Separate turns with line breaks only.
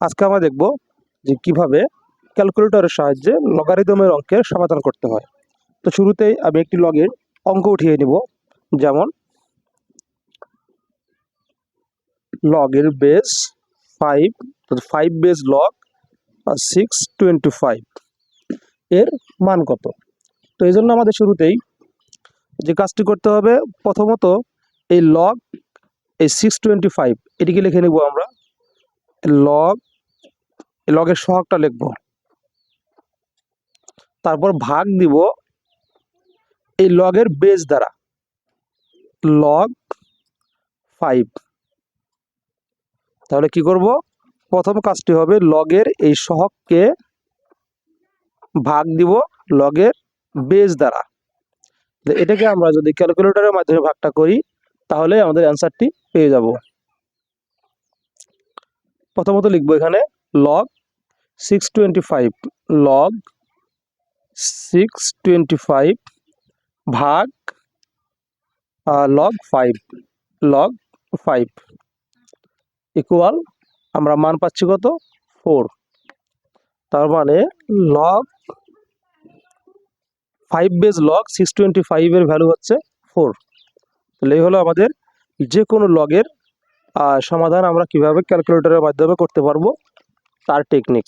আজকে আমরা দেখব যে কীভাবে ক্যালকুলেটরের সাহায্যে লগারিদমের অঙ্কের সমাধান করতে হয়। তো শুরুতেই আমি একটি লগের অঙ্ক উঠিয়ে নিব, যেমন লগের base five five base log six twenty five এর মান কত? তো এই জন্য আমাদের শুরুতেই যে কাজটি করতে হবে, প্রথমত এই লগ এই সিক্স টোয়েন্টি ফাইভ এটিকে লিখে নেব আমরা লগ লগের সহগটা লিখব। তারপর ভাগ দিব এই লগের বেস দ্বারা। লগ ফাইভ তাহলে কি করব? প্রথম কাজটি হবে লগের এই সহগকে ভাগ দিব লগের বেস দ্বারা। এটাকে আমরা যদি ক্যালকুলেটরের মাধ্যমে ভাগটা করি, তাহলে আমাদের অ্যান্সারটি পেয়ে যাব। প্রথমত লিখব এখানে log six twenty five log six twenty five ভাগ log five log five equal আমরা মান পাচ্ছি কত? ফোর তার মানে log five base log six twenty ফাইভের ভ্যালু হচ্ছে ফোর তাহলে এই হলো আমাদের যে কোনো লগের সমাধান আমরা কীভাবে ক্যালকুলেটরের মাধ্যমে করতে পারব, তার টেকনিক